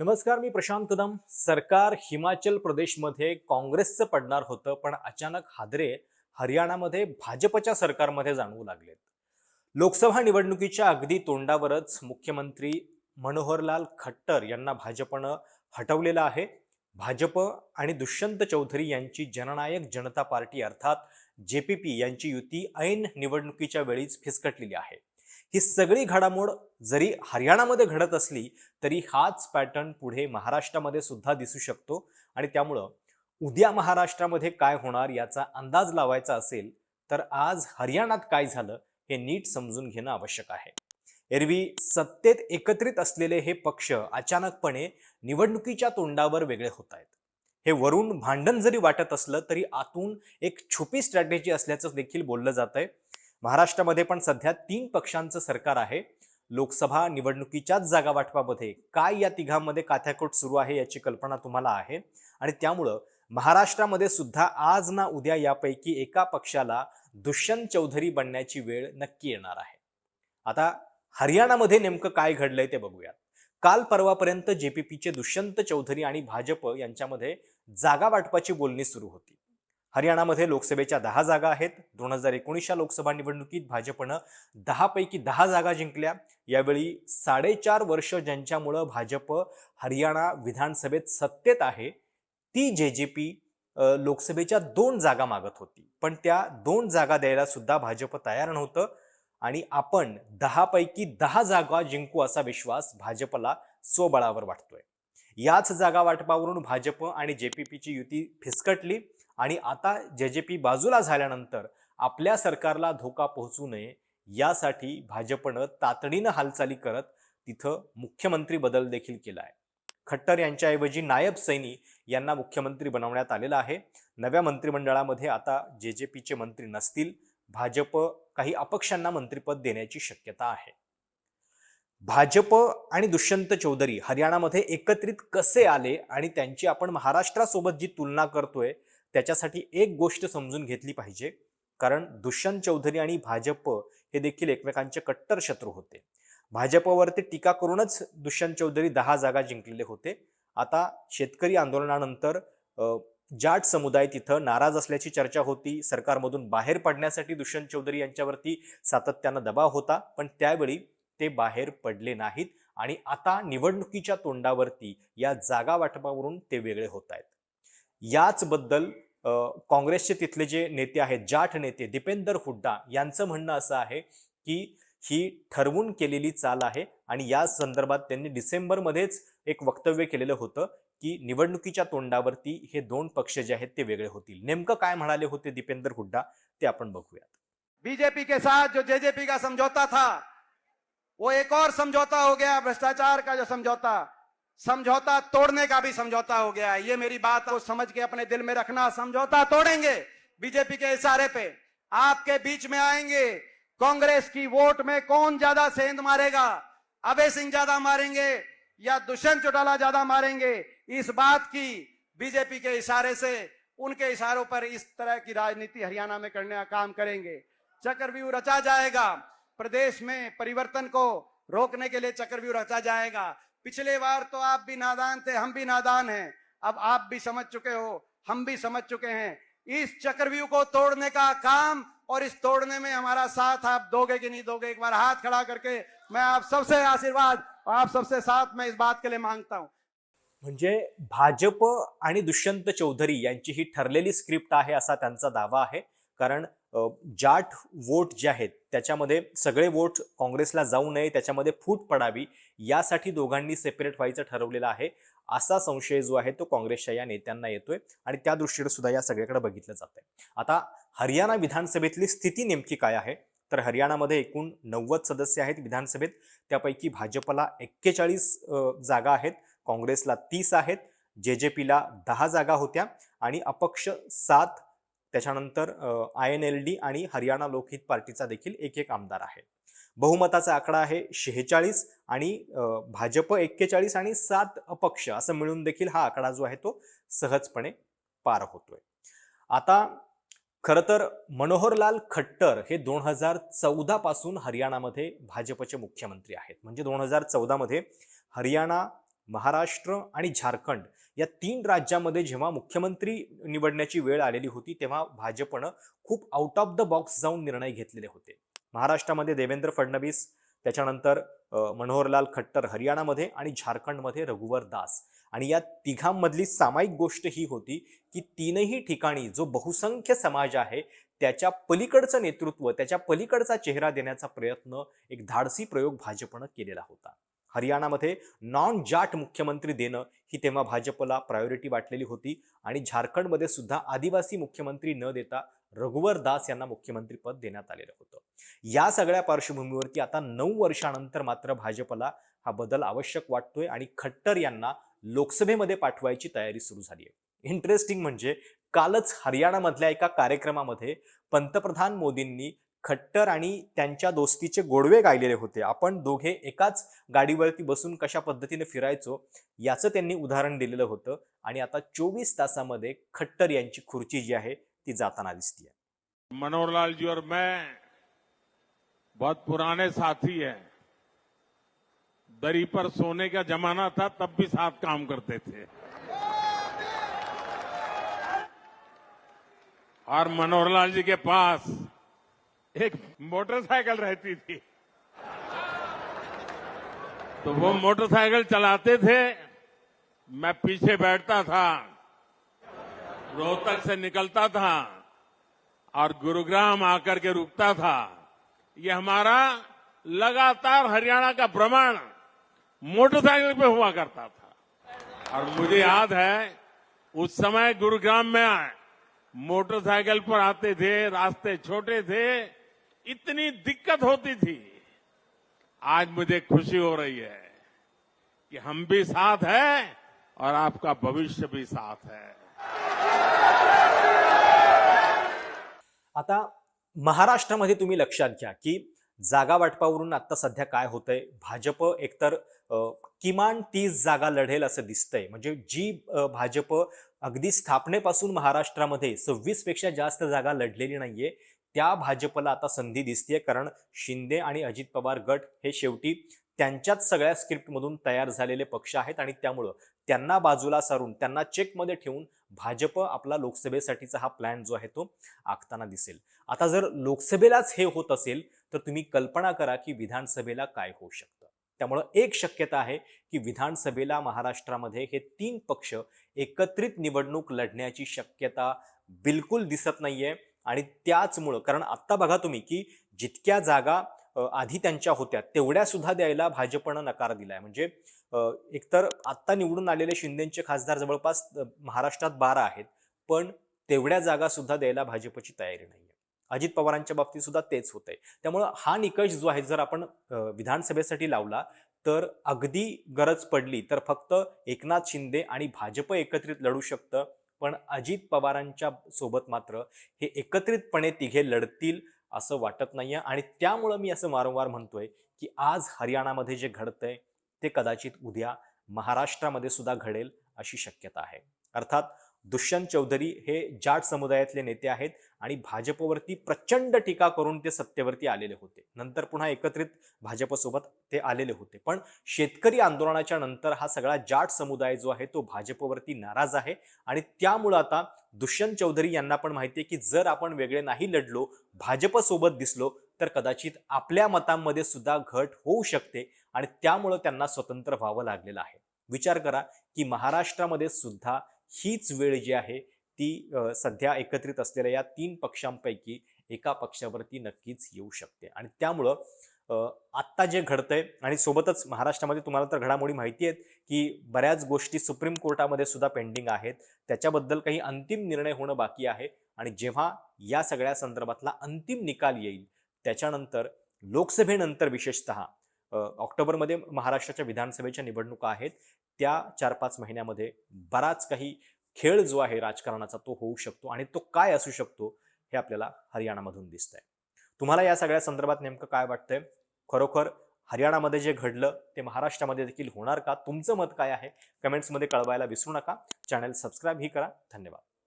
नमस्कार मी प्रशांत कदम. सरकार हिमाचल प्रदेशमध्ये काँग्रेसचं पडणार होतं पण अचानक हादरे हरियाणामध्ये भाजपच्या सरकारमध्ये जाणवू लागलेत. लोकसभा निवडणुकीच्या अगदी तोंडावरच मुख्यमंत्री मनोहरलाल खट्टर यांना भाजपनं हटवलेलं आहे. भाजप आणि दुष्यंत चौधरी यांची जननायक जनता पार्टी अर्थात जे पी पी यांची युती ऐन निवडणुकीच्या वेळीच फिसकटलेली आहे. ही सगळी घडामोड जरी हरियाणामध्ये घडत असली तरी हाच पॅटर्न पुढे महाराष्ट्रामध्ये सुद्धा दिसू शकतो. आणि त्यामुळं उद्या महाराष्ट्रामध्ये काय होणार याचा अंदाज लावायचा असेल तर आज हरियाणात काय झालं हे नीट समजून घेणं आवश्यक आहे. एरवी सत्तेत एकत्रित असलेले हे पक्ष अचानकपणे निवडणुकीच्या तोंडावर वेगळे होत आहेत. हे वरून भांडण जरी वाटत असलं तरी आतून एक छुपी स्ट्रॅटेजी असल्याचं देखील बोललं जात आहे महाराष्ट्रामध्ये पण सध्या तीन पक्षांचं सरकार आहे. लोकसभा निवडणुकीच्याच जागा वाटपामध्ये काय या तिघांमध्ये काथ्याकोट सुरू आहे याची कल्पना तुम्हाला आहे. आणि त्यामुळं महाराष्ट्रामध्ये सुद्धा आज ना उद्या यापैकी एका पक्षाला दुष्यंत चौधरी बनण्याची वेळ नक्की येणार आहे. आता हरियाणामध्ये नेमकं काय घडलंय ते बघूयात. काल परवापर्यंत जेपीपीचे दुष्यंत चौधरी आणि भाजप यांच्यामध्ये जागा वाटपाची बोलणी सुरू होती. हरियाणामध्ये लोकसभेच्या दहा जागा आहेत. दोन हजार एकोणीसच्या लोकसभा निवडणुकीत भाजपनं दहापैकी दहा जागा जिंकल्या. यावेळी साडेचार वर्ष ज्यांच्यामुळं भाजप हरियाणा विधानसभेत सत्तेत आहे ती जे जे पी लोकसभेच्या दोन जागा मागत होती. पण त्या दोन जागा द्यायला सुद्धा भाजप तयार नव्हतं आणि आपण दहापैकी दहा जागा जिंकू असा विश्वास भाजपला स्वबळावर वाटतोय. याच जागा वाटपावरून भाजप आणि जे पी पीची युती फिसकटली. आणि आता जे जे पी बाजूला झाल्यानंतर आपल्या सरकारला धोका पोहोचू नये यासाठी भाजपनं तातडीनं हालचाली करत तिथं मुख्यमंत्री बदल देखील केला आहे. खट्टर यांच्याऐवजी नायब सैनी यांना मुख्यमंत्री बनवण्यात आलेलं आहे. नव्या मंत्रिमंडळामध्ये आता जे जे पीचे मंत्री नसतील भाजप काही अपक्षांना मंत्रिपद देण्याची शक्यता आहे. भाजप आणि दुष्यंत चौधरी हरियाणामध्ये एकत्रित कसे आले आणि त्यांची आपण महाराष्ट्रासोबत जी तुलना करतोय त्याच्यासाठी एक गोष्ट समजून घेतली पाहिजे. कारण दुष्यंत चौधरी आणि भाजप हे देखील एकमेकांचे कट्टर शत्रू होते. भाजपवरती टीका करूनच दुष्यंत चौधरी दहा जागा जिंकलेले होते. आता शेतकरी आंदोलनानंतर जाट समुदाय तिथं नाराज असल्याची चर्चा होती. सरकारमधून बाहेर पडण्यासाठी दुष्यंत चौधरी यांच्यावरती सातत्यानं दबाव होता. पण त्यावेळी ते बाहेर पडले नाहीत आणि आता निवडणुकीच्या तोंडावरती या जागा वाटपावरून ते वेगळे होत आहेत. याचबद्दल काँग्रेसचे तिथले जे नेते आहेत जाठ नेते दीपेंदर हुड्डा यांचं म्हणणं असं आहे की ही ठरवून केलेली चाल आहे आणि या संदर्भात त्यांनी डिसेंबरमध्येच एक वक्तव्य केलेलं होतं की निवडणुकीच्या तोंडावरती हे दोन पक्ष जे आहेत ते वेगळे होतील. नेमकं काय म्हणाले होते दीपेंदर हुड्डा ते आपण बघूयात. बीजेपी के साथ जो जेजेपी का समझौता था वो एक और समझौता हो गया भ्रष्टाचार का जो समझौता। समझौता तोड़ने का भी समझौता हो गया है। ये मेरी बात को समझ के अपने दिल में रखना, समझौता तोड़ेंगे बीजेपी के इशारे पे। आपके बीच में आएँगे, कांग्रेस की वोट में कौन ज़्यादा सेंध मारेगा? अभय सिंह ज़्यादा मारेंगे या दुष्यंत चौटाला ज़्यादा मारेंगे? इस बात की बीजेपी के इशारे से, उनके इशारों पर इस तरह की राजनीति हरियाणा में करने का काम करेंगे। चक्रव्यूह रचा जाएगा। प्रदेश में परिवर्तन को रोकने के लिए चक्रव्यूह रचा जाएगा। पिछले बार तो आप भी नादान थे, हम भी नादान हैं। अब आप भी समझ चुके हो, हम भी समझ चुके हैं। इस चक्रव्यूह को तोड़ने का काम और इस तोड़ने में हमारा साथ आप दोगे कि नहीं दोगे, एक बार हाथ खड़ा करके मैं आप सबसे आशीर्वाद और आप सबसे साथ में इस बात के लिए माँगता हूँ। म्हणजे भाजप आणि दुष्यंत चौधरी यांची ही ठरलेली स्क्रिप्ट आहे असा त्यांचा दावा आहे. कारण जाट वोट जे आहेत त्याच्यामध्ये सगळे वोट काँग्रेसला जाऊ नये त्याच्यामध्ये फूट पडावी यासाठी दोघांनी सेपरेट व्हायचं ठरवलेलं आहे. असा संशय जो आहे तो काँग्रेसच्या या नेत्यांना येतोय आणि त्या दृष्टीने सुद्धा या सगळ्याकडे बघितलं जात आहे आता हरियाणा विधानसभेतली स्थिती नेमकी काय आहे? तर हरियाणामध्ये एकूण नव्वद सदस्य आहेत विधानसभेत. त्यापैकी भाजपला एक्केचाळीस जागा आहेत काँग्रेसला तीस आहेत जे जे पीला दहा जागा होत्या आणि अपक्ष सात त्याच्यानंतर आय एन एल डी आणि हरियाणा लोकहित पार्टीचा देखील एक एक आमदार आहे. बहुमताचा आकडा आहे शेहेचाळीस आणि भाजप एक्केचाळीस आणि सात अपक्ष असं मिळून देखील हा आकडा जो आहे तो सहजपणे पार होतोय. आता खरं तर मनोहरलाल खट्टर हे दोन हजार चौदा पासून हरियाणामध्ये भाजपचे मुख्यमंत्री आहेत. म्हणजे दोन हजार चौदामध्ये हरियाणा महाराष्ट्र आणि झारखंड या तीन राज्यामध्ये जेव्हा मुख्यमंत्री निवडण्याची वेळ आलेली होती तेव्हा भाजपनं खूप आउट ऑफ द बॉक्स जाऊन निर्णय घेतलेले होते. महाराष्ट्रामध्ये देवेंद्र फडणवीस त्याच्यानंतर मनोहरलाल खट्टर हरियाणामध्ये आणि झारखंडमध्ये रघुवर दास. आणि या तिघांमधली सामायिक गोष्ट ही होती की तीनही ठिकाणी जो बहुसंख्य समाज आहे त्याच्या पलीकडचं नेतृत्व त्याच्या पलीकडचा चेहरा देण्याचा प्रयत्न एक धाडसी प्रयोग भाजपनं केलेला होता. हरियाणामध्ये नॉन जाट मुख्यमंत्री देणं ही तेव्हा भाजपला प्रायोरिटी वाटलेली होती. आणि झारखंडमध्ये सुद्धा आदिवासी मुख्यमंत्री न देता रघुवर दास यांना मुख्यमंत्रीपद देण्यात आलेलं होतं. या सगळ्या पार्श्वभूमीवरती आता नऊ वर्षानंतर मात्र भाजपला हा बदल आवश्यक वाटतोय आणि खट्टर यांना लोकसभेमध्ये पाठवायची तयारी सुरू झाली आहे. इंटरेस्टिंग म्हणजे कालच हरियाणामधल्या एका कार्यक्रमामध्ये पंतप्रधान मोदींनी खट्टर आणि त्यांच्या दोस्तीचे गोडवे गायलेले होते. आपण दोघे एकाच गाडीवरती बसून कशा पद्धतीने फिरायचो याचं त्यांनी उदाहरण दिलेलं होतं. आणि आता चोवीस तासामध्ये खट्टर यांची खुर्ची जी आहे ती जाताना दिसतीये. मनोहरलाल जी और मैं बहुत पुराने साथी है. दरी पर सोने का जमाना था तब भी साथ काम करते थे। और मनोहरलाल जी के पास एक मोटरसाइकिल रहती थी। तो वो मोटरसाइकिल चलाते थे। मैं पीछे बैठता था, रोहतक से निकलता था और गुरुग्राम आकर के रुकता था। ये हमारा लगातार हरियाणा का भ्रमण मोटरसाइकिल पे हुआ करता था। और मुझे याद है, उस समय गुरुग्राम में मोटरसाइकिल पर आते थे, रास्ते छोटे थे इतनी दिक्कत होती थी। आज मुझे खुशी हो रही है कि हम भी साथ हैं और आपका भविष्य भी साथ है। आता महाराष्ट्रामध्ये तुम्ही लक्षात घ्या की जागा वाटपावरून आता सध्या काय होतंय? भाजप एकतर किमान तीस जागा लढेल असं दिसतंय. म्हणजे जी भाजप अगदी स्थापनेपासून महाराष्ट्रामध्ये सव्वीसपेक्षा जास्त जागा लढलेली नाहीये त्या भाजपला आता संधी दिसतेय कारण शिंदे आणि अजित पवार गट हे शेवटी त्यांच्याच सगळ्या स्क्रिप्टमधून तयार झालेले पक्ष आहेत आणि त्यामुळं त्यांना बाजूला सारून त्यांना चेकमध्ये ठेवून भाजप आपला लोकसभेसाठीचा हा प्लॅन जो आहे तो आखताना दिसेल. आता जर लोकसभेलाच हे होत असेल तर तुम्ही कल्पना करा की विधानसभेला काय होऊ शकतं. त्यामुळं एक शक्यता आहे की विधानसभेला महाराष्ट्रामध्ये हे तीन पक्ष एकत्रित निवडणूक लढण्याची शक्यता बिलकुल दिसत नाहीये. आणि त्याचमुळं कारण आत्ता बघा तुम्ही की जितक्या जागा आधी त्यांच्या होत्या तेवढ्या सुद्धा द्यायला भाजपनं नकार दिलाय. म्हणजे एकतर आत्ता निवडून आलेले शिंदेचे खासदार जवळपास महाराष्ट्रात बारा आहेत पण तेवढ्या जागा सुद्धा द्यायला भाजपची तयारी नाही अजित पवारांच्या बाबतीत सुद्धा तेच होतंय. त्यामुळं हा निकष जो आहे जर आपण विधानसभेसाठी लावला तर अगदी गरज पडली तर फक्त एकनाथ शिंदे आणि भाजप एकत्रित लढू शकतं पण अजित पवारांच्या सोबत मात्र हे एकत्रितपणे तिघे लढतील असं वाटत नाहीये. आणि त्यामुळं मी असं वारंवार म्हणतोय की आज हरियाणामध्ये जे घडतंय ते कदाचित उद्या महाराष्ट्रामध्ये सुद्धा घडेल अशी शक्यता आहे. अर्थात दुष्यंत चौधरी हे जाट समुदायातले नेते आहेत आणि भाजपवरती प्रचंड टीका करून ते सत्तेवरती आलेले होते. नंतर पुन्हा एकत्रित भाजपसोबत ते आलेले होते. पण शेतकरी आंदोलनाच्या नंतर हा सगळा जाट समुदाय जो आहे तो भाजपवरती नाराज आहे आणि त्यामुळं आता दुष्यंत चौधरी यांना पण माहिती आहे की जर आपण वेगळे नाही लढलो भाजपसोबत दिसलो तर कदाचित आपल्या मतांमध्ये सुद्धा घट होऊ शकते आणि त्यामुळं त्यांना स्वतंत्र व्हावं लागलेलं आहे. विचार करा की महाराष्ट्रामध्ये सुद्धा हीच वेळ जी आहे ती सध्या एकत्रित असलेल्या या तीन पक्षांपैकी एका पक्षावरती नक्कीच येऊ शकते. आणि त्यामुळं आत्ता जे घडतंय आणि सोबतच महाराष्ट्रामध्ये तुम्हाला तर घडामोडी माहिती आहेत की बऱ्याच गोष्टी सुप्रीम कोर्टामध्ये सुद्धा पेंडिंग आहेत. त्याच्याबद्दल काही अंतिम निर्णय होणं बाकी आहे. आणि जेव्हा या सगळ्या संदर्भातला अंतिम निकाल येईल त्याच्यानंतर लोकसभेनंतर विशेषतः ऑक्टोबरमध्ये महाराष्ट्राच्या विधानसभेच्या निवडणुका आहेत. त्या चार पाच महिन्यामध्ये बराच काही खेळ जो आहे राजकारणाचा तो होऊ शकतो आणि तो काय असू शकतो हे आपल्याला हरियाणामधून दिसतंय. तुम्हाला या सगळ्या संदर्भात नेमकं काय वाटतंय? खरोखर हरियाणामध्ये जे घडलं ते महाराष्ट्रामध्ये देखील होणार का? तुमचं मत काय आहे? कमेंट्समध्ये कळवायला विसरू नका. चॅनल सबस्क्राईबही करा. धन्यवाद.